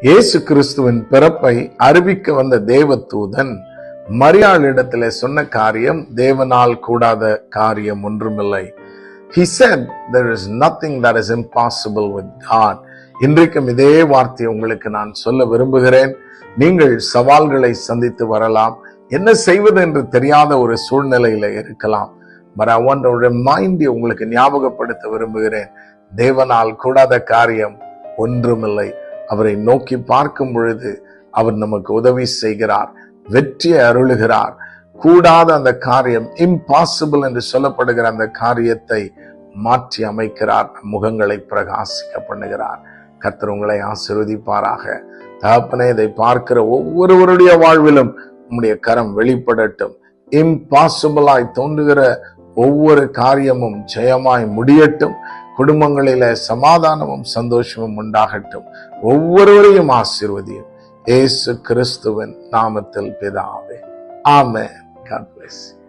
இயேசு கிறிஸ்துவின் பிறப்பை அறிவிக்க வந்த தேவதூதன் மரியாளிடத்தில் சொன்ன காரியம் தேவனால் கூடாத காரியம் ஒன்றுமில்லை. He said there is nothing that is impossible with God. இன்றைக்கும் இதே வார்த்தையை உங்களுக்கு நான் சொல்ல விரும்புகிறேன். நீங்கள் சவால்களை சந்தித்து வரலாம். என்ன செய்வது என்று தெரியாத ஒரு சூழ்நிலையில இருக்கலாம். பட் ஐ வாண்ட் ரிமைண்ட் உங்களுக்கு ஞாபகப்படுத்த விரும்புகிறேன். தேவனால் கூடாத காரியம் ஒன்றுமில்லை. அவரை நோக்கி பார்க்கும் பொழுது அவர் நமக்கு உதவி செய்கிறார் வெற்றியை அருளுகிறார். கூடாத அந்த காரியம் இம்பாசிபிள் என்று சொல்லப்படுகிற அந்த காரியத்தை மாற்றி அமைக்கிறார். முகங்களை பிரகாசிக்க பண்ணுகிறார். கத்தர் உங்களை ஆசிர்வதிப்பாராக. தகப்பனே இதை பார்க்கிற ஒவ்வொருவருடைய வாழ்விலும் உம்முடைய கரம் வெளிப்படட்டும். இம்பாசிபிளாய் தோன்றுகிற ஒவ்வொரு காரியமும் ஜெயமாய் முடியட்டும். குடும்பங்களில சமாதானமும் சந்தோஷமும் உண்டாகட்டும். ஒவ்வொருவரையும் ஆசிர்வதியும். இயேசு கிறிஸ்துவன் நாமத்தில் பிதாவே. ஆமே God bless you.